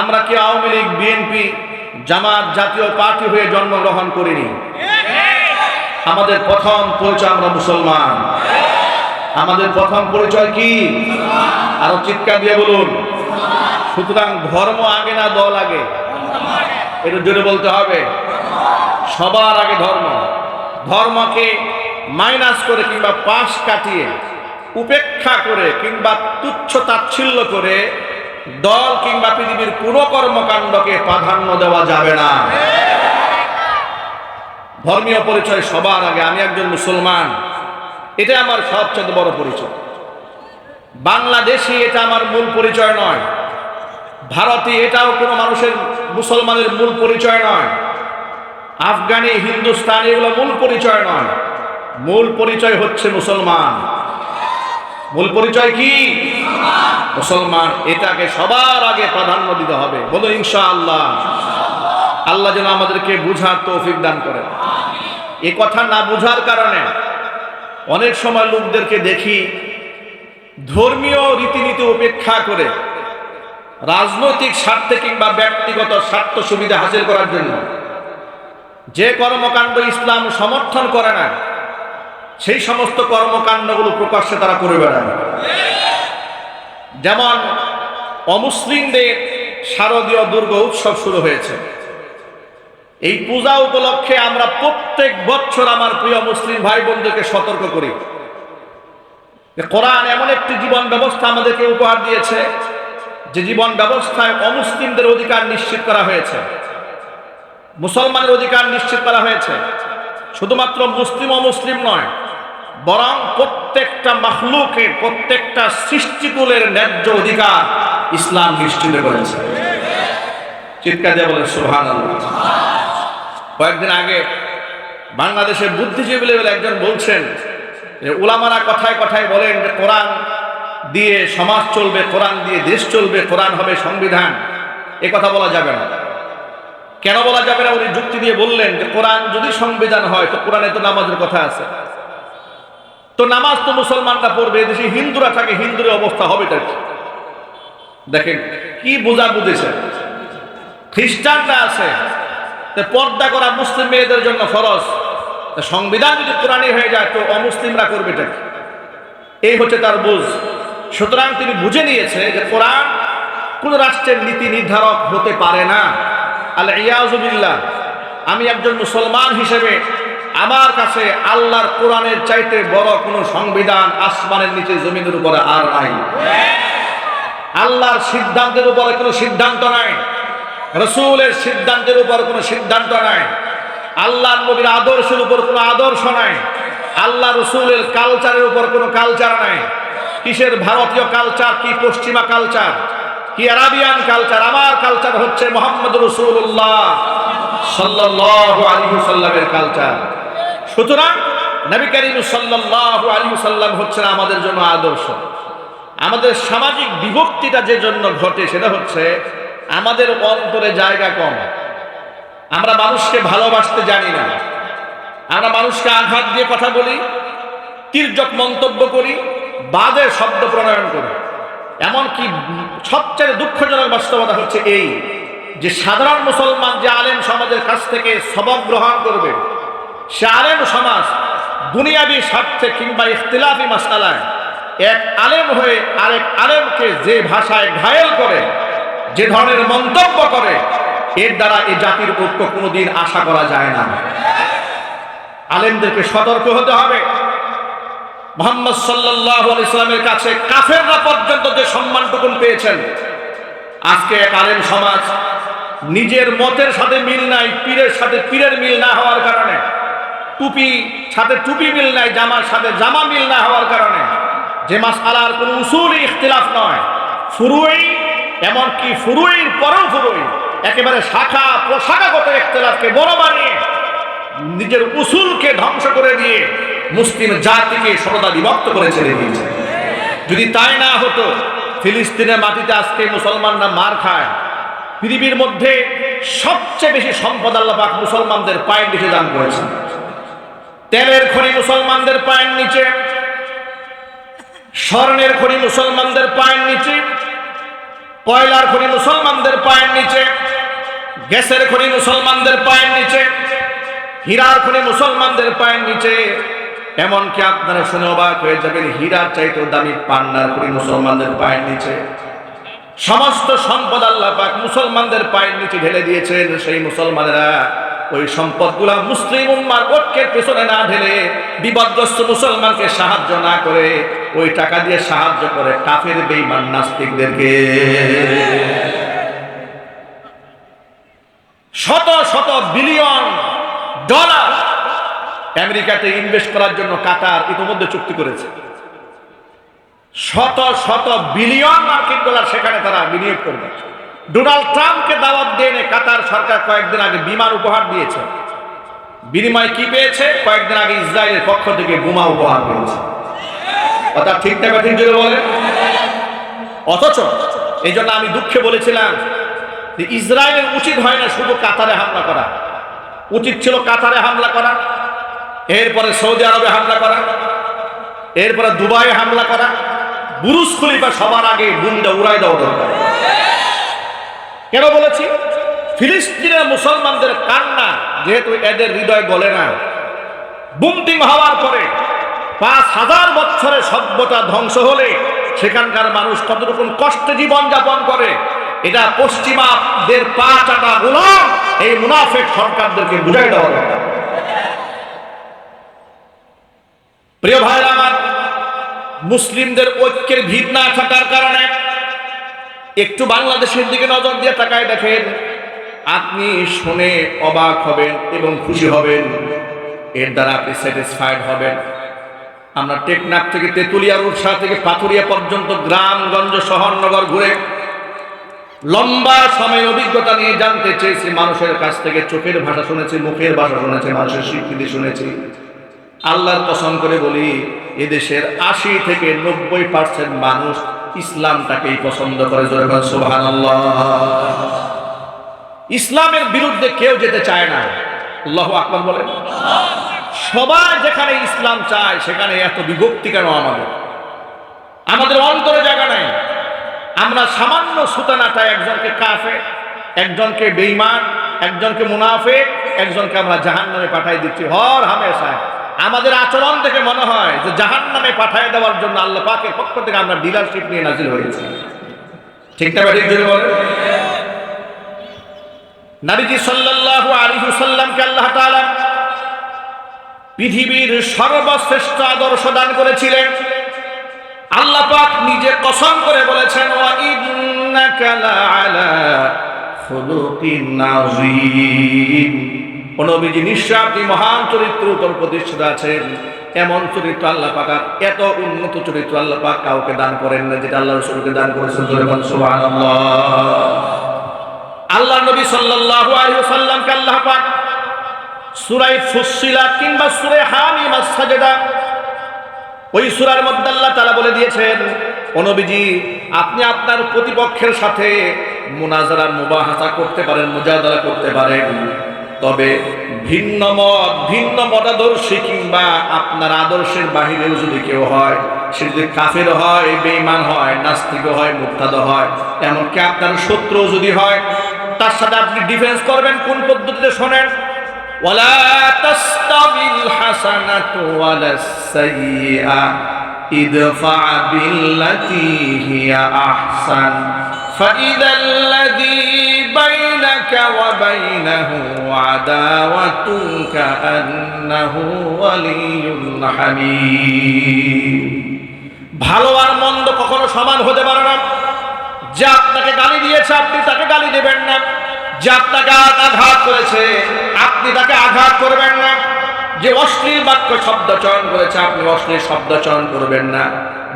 আমরা কি আওয়ামী লীগ বিএনপি জামাত জাতীয় পার্টি হয়ে জন্মগ্রহণ করিনি? আমাদের প্রথম পরিচয় আমরা মুসলমান। আমাদের প্রথম পরিচয় কি? আরও চিৎকার দিয়ে বলুন। সুতরাং ধর্ম আগে না দল আগে? এটা জোরে বলতে হবে। সবার আগে ধর্ম। ধর্মকে মাইনাস করে কিংবা পাশ কাটিয়ে, উপেক্ষা করে কিংবা তুচ্ছ তাচ্ছিল্য করে দল কিংবা পৃথিবীর পুরো কর্মকাণ্ডকে প্রাধান্য দেওয়া যাবে না। ধর্মীয় পরিচয় সবার আগে। আমি একজন মুসলমান। এটা আমার সবচেয়ে বড় পরিচয়। বাংলাদেশি এটা আমার মূল পরিচয় নয়। ভারতে এটাও কোনো মানুষের, মুসলমানের মূল পরিচয় নয়। আফগানি, হিন্দুস্তান এগুলো মূল পরিচয় নয়। মূল পরিচয় হচ্ছে মুসলমান। মূল পরিচয় কি? মুসলমান, এটাকে সবার আগে প্রাধান্য দিতে হবে। বলো ইনশাআল্লাহ। আল্লাহ যেন আমাদেরকে বুঝার তৌফিক দান করে এ কথা না বুঝার কারণে অনেক সময় লোকদেরকে দেখি ধর্মীয় রীতিনীতি উপেক্ষা করে রাজনৈতিক স্বার্থে কিংবা ব্যক্তিগত স্বার্থ সুবিধা হাসিল করার জন্য যে কর্মকাণ্ড ইসলাম সমর্থন করে না সেই সমস্ত কর্মকাণ্ডগুলো প্রকাশ্যে তারা করে বেড়ায়। যেমন অমুসলিমদের শারদীয় দুর্গা উৎসব শুরু হয়েছে। এই পূজা উপলক্ষে আমরা প্রত্যেক বছর আমার প্রিয় মুসলিম ভাই বোনদেরকে সতর্ক করি। কোরআন এমন একটি জীবন ব্যবস্থা আমাদেরকে উপহার দিয়েছে, যে জীবন ব্যবস্থায় অমুসলিমদের অধিকার নিশ্চিত করা হয়েছে, মুসলমানের অধিকার নিশ্চিত করা হয়েছে। শুধুমাত্র মুসলিম অমুসলিম নয় বরং প্রত্যেকটা মাহলুকের প্রত্যেকটা সৃষ্টিকুলের ন্যায্য অধিকার ইসলাম নিশ্চিত করেছে। চিৎকার দিয়ে বলে সুহান কয়েকদিন আগে বাংলাদেশের বুদ্ধিজীবী লেভেল একজন বলছেন যে, উলামারা কথায় কথায় বলেন যে, কোরআন দিয়ে সমাজ চলবে, কোরআন দিয়ে দেশ চলবে, কোরআন হবে সংবিধান। এ কথা বলা যাবে না। কেন বলা যাবে না? উনি যুক্তি দিয়ে বললেন যে, কোরআন যদি সংবিধান হয়, তো কোরআনে তো নামাজের কথা আছে। তো নামাজ তো মুসলমানরা পড়বে, এদেশে হিন্দুরা থাকে হিন্দুরের অবস্থা হবে কি? দেখেন, কি বোঝা বুঝেছে খ্রিস্টানরা আছে পর্দা করা মুসলিম মেয়েদের জন্য ফরজ। সংবিধান যদি কোরআনই হয়ে যায়, তো অমুসলিমরা করবে এটা এই হচ্ছে তার বুঝ। সুতরাং তিনি বুঝে নিয়েছে যে কোরআন কোন রাষ্ট্রের নীতি নির্ধারক হতে পারে না। আল্লাহ ইয়াজুবিল্লাহ আমি একজন মুসলমান হিসেবে আমার কাছে আল্লাহর কোরআনের চাইতে বড় কোনো সংবিধান আসমানের নিচে জমিনের উপরে আর নাই। আল্লাহর সিদ্ধান্তের উপরে কোনো সিদ্ধান্ত নাই। রসুলের সিদ্ধান্তের উপর কোনো সিদ্ধান্ত নাই। আল্লাহর নবীর আদর্শের উপর কোনো আদর্শ নাই। আল্লাহ রসুলের কালচারের উপর কোনো কালচার নাই। কিসের ভারতীয় কালচার, কি পশ্চিমা কালচার, কি আরাবিয়ান কালচার? আমার কালচার হচ্ছে মোহাম্মদ রসুল্লাহ সাল্লাল্লাহু আলাইহি সাল্লামের কালচার। সুতরাং নবী করিম সাল্লাল্লাহু আলাইহি সাল্লাম আমাদের জন্য আদর্শ। আমাদের সামাজিক বিভক্তিটা যে জন্য ঘটে সেটা হচ্ছে আমাদের অন্তরে জায়গা কম। আমরা মানুষকে ভালোবাসতে জানি না। আমরা মানুষকে আঘাত দিয়ে কথা বলি, তির্যক মন্তব্য করি বাদে শব্দ প্রণয়ন করি। এমনকি সবচেয়ে দুঃখজনক বাস্তবতা হচ্ছে এই যে সাধারণ মুসলমান যে আলেম সমাজের কাছ থেকে সবক গ্রহণ করবে সে আলেম সমাজ দুনিয়াবি স্বার্থে কিংবা ইখতিলাফি মাসালায় এক আলেম হয়ে আরেক আলেমকে যে ভাষায় ঘায়েল করে, যে ধরনের মন্তব্য করে, এর দ্বারা এই জাতির ঐক্য কোনোদিন আশা করা যায় না। আলেমদেরকে সতর্ক হতে হবে। মোহাম্মদ সাল্লাহ ইসলামের কাছে কাফেররা পর্যন্ত যে সম্মানটুকুন পেয়েছেন, আজকে এক আলেম সমাজ নিজের মতের সাথে মিল নাই, পীরের সাথে পীরের মিল না হওয়ার কারণে টুপি, সাথে টুপি মিল নাই, জামার সাথে জামা মিল না হওয়ার কারণে। যে মাস আলার কোনো উসুলই ইখতিলাফ নয়। ফুরুই, এমনকি ফুরুইর পরেও ফুরুই, একেবারে শাখা প্রশাখাগত ইখতিলাফকে বড় বানিয়ে নিজের উসুলকে ধ্বংস করে দিয়ে মুসলিম জাতিকে সততা বিভক্ত করে ছেড়ে দিয়েছে। যদি তাই না হতো, ফিলিস্তিনের মাটিতে আজকে মুসলমানরা মার খায়। পৃথিবীর মধ্যে সবচেয়ে বেশি সম্পদ আল্লাহ মুসলমানদের পায়ের নিচে দান করেছেন। তেলের খনি মুসলমানদের পায়ের নিচে, স্বর্ণের খনি মুসলমানদের পায়ের নিচে, কয়লার খনি মুসলমানদের পায়ের নিচে, গ্যাসের খনি মুসলমানদের পায়ের নিচে, হীরার খনি মুসলমানদের পায়ের নিচে। এমনকি আপনারা শুনে অবাক হয়ে যাবেন, হীরার চাইতে দামি পান্নার খনি মুসলমানদের পায়ের নিচে। সমস্ত সম্পদ আল্লাহ পাক মুসলমানদের পায়ের নিচে ঢেলে দিয়েছেন সেই মুসলমানেরা। ওই সম্পদগুলা মুসলিম উম্মার ঐক্যের পেছনে না ঢেলে বিপদগ্রস্ত মুসলমানকে সাহায্য না করে ওই টাকা দিয়ে সাহায্য করে কাফের বেঈমান নাস্তিকদেরকে। শত শত বিলিয়ন ডলার আমেরিকাতে ইনভেস্ট করার জন্য কাতার ইতিমধ্যে চুক্তি করেছে। শত শত বিলিয়ন মার্কিন ডলার সেখানে তারা বিনিয়োগ করবে। ডোনাল্ড ট্রাম্পকে দাওয়াত দিয়ে এনে কাতার সরকার কয়েকদিন আগে বিমান উপহার দিয়েছে। বিনিময় কি পেয়েছে? কয়েকদিন আগে ইসরায়েলের পক্ষ থেকে বোমা উপহার পেয়েছে। কথা ঠিক না ঠিক যদি বলে? অথচ এই জন্য আমি দুঃখে বলেছিলাম যে ইসরায়েলের উচিত হয় না শুধু কাতারে হামলা করা। উচিত ছিল কাতারে হামলা করা, এরপরে সৌদি আরবে হামলা করা, এরপরে দুবাইয়ে হামলা করা। বুরুজ খলিফা সবার আগে গুন্ডা উড়াই দেওয়া দরকার। কেন বলেছি? ফিলিস্তিনের মুসলমানদের কান্না যেহেতু এদের হৃদয় গলে না বুমটিং হওয়ার পরে পাঁচ হাজার বছরের সভ্যতা ধ্বংস হলে সেখানকার মানুষ কতটুকু কষ্টে জীবন যাপন করে, এটা পশ্চিমাদের পা চাটা গোলাম এই মুনাফেক সরকারদেরকে বুঝাই দেওয়া দরকার। প্রিয় ভাইরা আমার, মুসলিমদের ঐক্যের ভিত না থাকার কারণে একটু বাংলাদেশের দিকে নজর দিয়ে তাকায় দেখেন। আপনি শুনে অবাক হবেন এবং খুশি হবেন। এর দ্বারা আপনি স্যাটিসফাইড হবেন। আমরা টেকনাফ থেকে তেতুলিয়া, রূপসা থেকে পাথুরিয়া পর্যন্ত গ্রামগঞ্জ, শহরনগর ঘুরে লম্বা সময় অভিজ্ঞতা নিয়ে জানতে চেয়েছি, মানুষের কাছ থেকে চোখের ভাষা শুনেছি, মুখের ভাষা শুনেছি, মানুষের স্বীকৃতি শুনেছি। আল্লাহর কসম করে বলি, এদেশের আশি থেকে নব্বই পার্সেন্ট মানুষ ইসলামটাকেই পছন্দ করে ইসলামের বিরুদ্ধে কেউ যেতে চায় না। আল্লাহ আকবর বলেন। সবাই যেখানে ইসলাম চায়, সেখানে এত বিভক্তি কেন আমাদের? আমাদের অন্তরে জায়গা নেই। আমরা সামান্য সুতানাটায় একজনকে কাফে একজনকে বেইমান একজনকে মুনাফে একজনকে আমরা জাহান নামে পাঠাই দিচ্ছি। হর হামেশায়। আমাদের আচরণ থেকে মনে হয় যে জাহান নামে পাঠাই দেওয়ার জন্য আল্লাহ পাকের পক্ষ থেকে আমরা ডিলারশিপ নিয়ে নাজিল হয়েছি। ঠিক ঠিক যদি বলে নাবিজি সাল্লাল্লাহু আলাইহি সাল্লামকে আল্লাহ তাআলা পৃথিবীর সর্বশ্রেষ্ঠ আদর্শ দান করেছিলেন। আল্লাহ পাক নিজে কসম করে বলেছেন, ওয়া ইন্নাকা লাআলা খুলুকিন নাযীম নবীজি নিশ্চয় আপনি মহান চরিত্র উপর প্রতিষ্ঠিত আছেন এমন চরিত্র আল্লাহ পাক এত উন্নত চরিত্র আল্লাহ পাক কাউকে দান করেন না, যেটা আল্লাহ রসুলকে দান করেছেন আল্লাহ নবী সাল্লাল্লাহু আলাইহি ওয়াসাল্লামকে আল্লাহ পাক সূরা ফুসসিলাত কিংবা সূরা হামিম আস-সাজদা, ওই সূরার মধ্যে আল্লাহ তাআলা বলে দিয়েছেন, ও নবীজি, আপনি আপনার প্রতিপক্ষের সাথে মুনাজারা মুবাহাসা করতে পারেন মুজাদালা করতে পারেন। তবে ভিন্ন মত, ভিন্ন মতাদর্শী কিংবা আপনার আদর্শের বাহিরেও যদি কেউ হয়, সে যদি কাফের হয় বেইমান হয় নাস্তিক হয় মুক্তাদ হয়, এমনকি আপনার শত্রু যদি হয়, তার সাথে আপনি ডিফেন্স করবেন কোন পদ্ধতিতে শোনেন? ওয়ালা ইদফা হিয়া আহসান ফাইদাল্লাযী وبينه عداوة كأنه ولي حميم ভালো আর মন্দ কখনো সমান হতে পারে না যে আপনাকে গালি দিয়েছে আপনি তাকে গালি দেবেন না যে আপনাকে আঘাত করেছে আপনি তাকে আঘাত করবেন না যে অশ্লীল বাক্য শব্দ চয়ন করেছে আপনি অশ্লীল শব্দ চয়ন করবেন না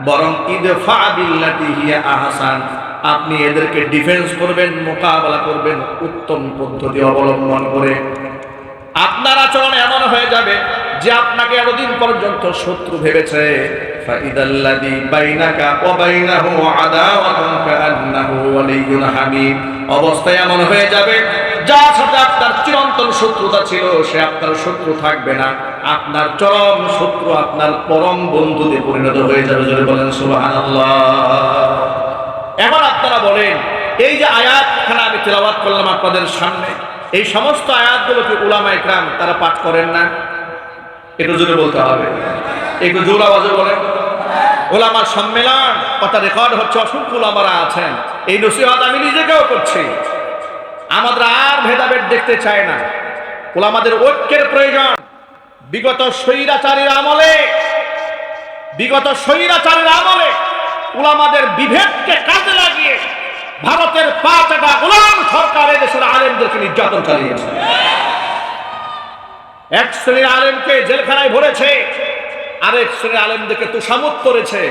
বরং ইদফা বিল্লাতি হিয়া আহসান আপনি এদেরকে ডিফেন্স করবেন, মোকাবেলা করবেন, উত্তম পদ্ধতি অবলম্বন করে। আপনার আচরণ এমন হয়ে যাবে যে আপনাকে এতদিন পর্যন্ত শত্রু ভেবেছে। ফাইদাল্লাযী বাইনাকা ওয়া বাইনাহু আদাওয়াতুন কাআন্নাহু ওয়ালিয়্যুন হামীম অবস্থা এমন হয়ে যাবে, যার সাথে আপনার চিরন্তন শত্রুতা ছিল, সে আপনার শত্রু থাকবে না। আপনার চরম শত্রু আপনার পরম বন্ধুতে পরিণত হয়ে যাবে যদি বলেন সুবহানাল্লাহ। এখন আপনারা বলেন, এই যে আয়াত আয়াতখানা আমি তেলাওয়াত করলাম আপনাদের সামনে, এই সমস্ত আয়াতগুলোকে উলামা ইকরাম তারা পাঠ করেন না? একটু জোরে বলতে হবে। একটু জোর আওয়াজে বলেন। ওলামার সম্মেলন, কথা রেকর্ড হচ্ছে, অসংখ্য ওলামারা আছেন। এই নসিহত আমি নিজেকেও করছি। আমাদের আর ভেদাভেদ দেখতে চায় না। ওলামাদের ঐক্যের প্রয়োজন। বিগত স্বৈরাচারীর আমলে, বিগত স্বৈরাচারীর আমলে ওলামাদের বিভেদকে কাজে লাগিয়ে ভারতের পাঁচটা গোলাম সরকার এদেশের আলেমদেরকে নির্যাতন চালিয়েছে। এক শ্রেণির আলেমকে জেলখানায় ভরেছে, আরেক শ্রেণির আলেমদেরকে তুষামত করেছে।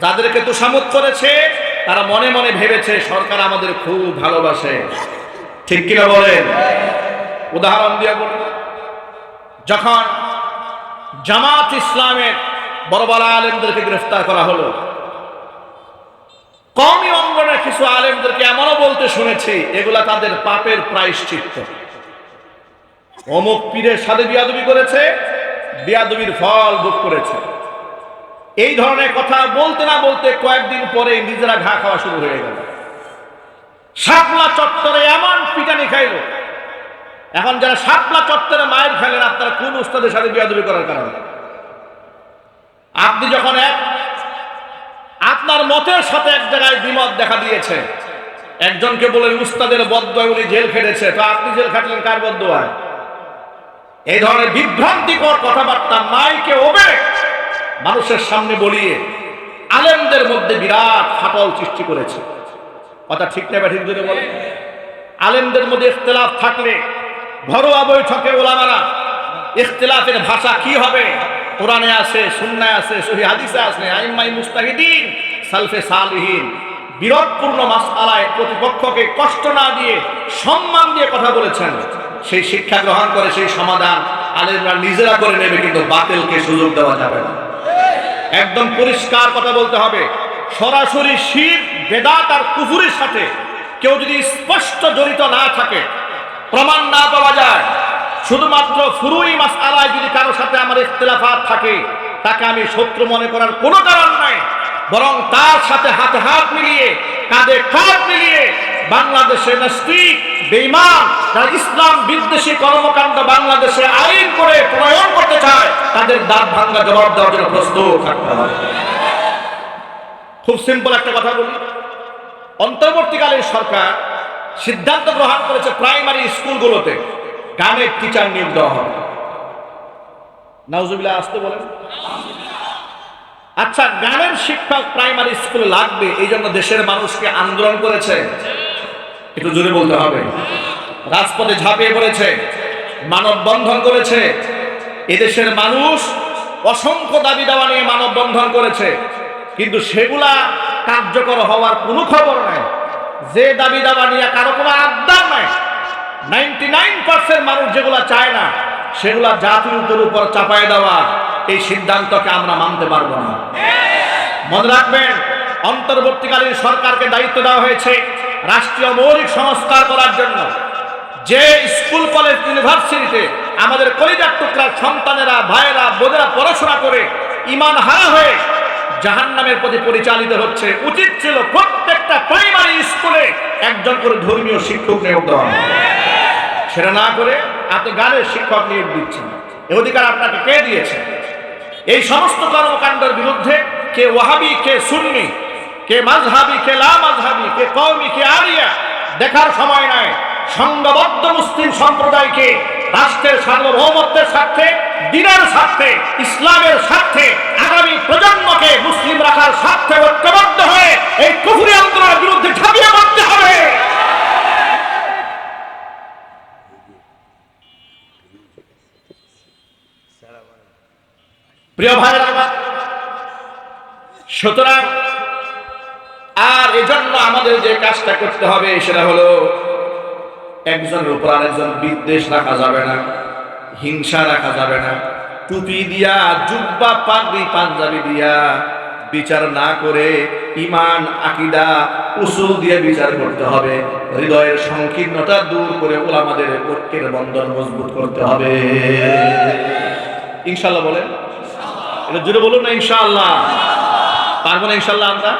যাদেরকে তুষামত করেছে, তারা মনে মনে ভেবেছে সরকার আমাদের খুব ভালোবাসে। ঠিক কিনা বলেন? উদাহরণ দিয়ে বলুন। যখন জামাত ইসলামের বড় বড় আলেমদেরকে গ্রেফতার করা হলো কমই অঙ্গনের কিছু আলেমদেরকে এমনও বলতে শুনেছি, এগুলা তাদের পাপের প্রায়শ্চিত্ত। অমুক পীরের সাথে বিয়াদবি করেছে, বিয়াদবির ফল ভোগ করেছে। এই ধরনের কথা বলতে না বলতে কয়েকদিন পরে নিজেরা ঘা খাওয়া শুরু হয়ে গেল। শাপলা চত্বরে এমন পিটানি খাইল। এখন যারা শাপলা চত্বরে মায়ের খেলেন, আপনারা কোন উস্তাদের সাথে বিয়াদবি করার কারণে? আপনি যখন এক আপনার মতের সাথে এক জায়গায় দ্বিমত দেখা দিয়েছে। একজনকে বলেন, উস্তাদের বদয় উনি জেল খেটেছে। তো আপনি জেল খাটলেন কার বদয় এই ধরনের বিভ্রান্তিকর কথাবার্তা মাইকে ওবে। মানুষের সামনে বলিয়ে আলেমদের মধ্যে বিরাট ফাটল সৃষ্টি করেছে। কথা ঠিক না ঠিক যদি বলে আলেমদের মধ্যে ইখতলাফ থাকলে, ঘরোয়া বৈঠকে ওলামারা ইখতলাফের ভাষা কি হবে? কোরআনে আছে, সুন্নায় আছে, সহি হাদিসে আছে আইমাই মুস্তাহিদিন, সালফে সালহীন। বিরোধপূর্ণ মাসআলায় প্রতিপক্ষকে কষ্ট না দিয়ে, সম্মান দিয়ে কথা বলেছেন। সেই শিক্ষা গ্রহণ করে সেই সমাধান আলেমরা নিজেরা করে নেবে, কিন্তু বাতিলকে সুযোগ দেওয়া যাবে না। একদম পরিষ্কার কথা বলতে হবে, সরাসরি শির, বেদাত আর কুফুরের সাথে কেউ যদি স্পষ্ট জড়িত না থাকে, প্রমাণ না পাওয়া যায় শুধুমাত্র ফুরুই মাস আলায় যদি কারোর সাথে আমার ইখতলাফাত থাকে, তাকে আমি শত্রু মনে করার কোনো কারণ নাই। বরং তার সাথে হাতে হাত মিলিয়ে, কাঁধে কাঁধ মিলিয়ে বাংলাদেশে নাস্তিক, বেঈমান, যারা ইসলাম বিদ্বেষী কর্মকাণ্ড বাংলাদেশে আইন করে প্রণয়ন করতে চায়, তাদের দাঁত ভাঙ্গা জবাব দেওয়ার জন্য প্রস্তুত থাকতে হবে। খুব সিম্পল একটা কথা বলি। অন্তর্বর্তীকালীন সরকার সিদ্ধান্ত গ্রহণ করেছে প্রাইমারি স্কুলগুলোতে গানের টিচার নিয়োগ দেওয়া হবে। নাউজুবিল্লাহ, আসতে বলেন। আচ্ছা গানের শিক্ষক প্রাইমারি স্কুলে লাগবে, এই জন্য দেশের মানুষকে আন্দোলন করেছে। একটু জোরে বলতে হবে। রাজপথে ঝাঁপিয়ে পড়েছে, মানববন্ধন করেছে। এদেশের মানুষ অসংখ্য দাবি দাওয়া নিয়ে মানববন্ধন করেছে। কিন্তু সেগুলা কার্যকর হওয়ার কোনো খবর নাই। যে দাবি দাওয়া নিয়ে কারও কোনো আবদার নাই। নাইনটি নাইন পার্সেন্ট মানুষ যেগুলা চায় না, সেগুলা জাতির উপর চাপায় দেওয়া, এই সিদ্ধান্তকে আমরা মানতে পারব না। মনে রাখবেন, অন্তর্বর্তীকালীন সরকারকে দায়িত্ব দেওয়া হয়েছে রাষ্ট্রীয় মৌলিক সংস্কার করার জন্য। যে স্কুল, কলেজ, ইউনিভার্সিটিতে আমাদের কলিজার টুকরার সন্তানেরা, ভাইয়েরা, বোনেরা পড়াশোনা করে ইমান হারা হয়ে জাহান নামের প্রতি পরিচালিত হচ্ছে, উচিত ছিল প্রত্যেকটা প্রাইমারি স্কুলে একজন করে ধর্মীয় শিক্ষক নিয়োগ দেওয়া। সেটা না করে আপনি গানের শিক্ষক নিয়োগ দিচ্ছেন। এ অধিকার আপনাকে কে দিয়েছে? এই সমস্ত কর্মকাণ্ডের বিরুদ্ধে কে ওয়াহাবি, কে সুন্নি, কে মাঝহাবি কে লা মাঝহাবি কে কওমি, কে আরিয়া দেখার সময় নাই। সংঘবদ্ধ মুসলিম সম্প্রদায়কে রাষ্ট্রের সার্বভৌমত্বের স্বার্থে, দিনের স্বার্থে, ইসলামের স্বার্থে, আগামী প্রজন্মকে মুসলিম রাখার স্বার্থে ঐক্যবদ্ধ হয়ে এই কুফুরি আন্দোলনের বিরুদ্ধে ঝাঁপিয়ে পড়তে হবে। প্রিয় আমার, সুতরাং আর এজন্য আমাদের যে কাজটা করতে হবে সেটা হলো একজনের উপর আরেকজন বিদ্বেষ রাখা যাবে না হিংসা রাখা যাবে না টুপি দিয়া জুব্বা পাগড়ি পাঞ্জাবি দিয়া বিচার না করে ইমান আকিদা উসুল দিয়ে বিচার করতে হবে হৃদয়ের সংকীর্ণতা দূর করে ওলামাদের ঐক্যের বন্ধন মজবুত করতে হবে। ইনশাল্লাহ বলেন এটা জুড়ে বলুন না ইনশাল্লাহ পারব না ইনশাল্লাহ আমরা?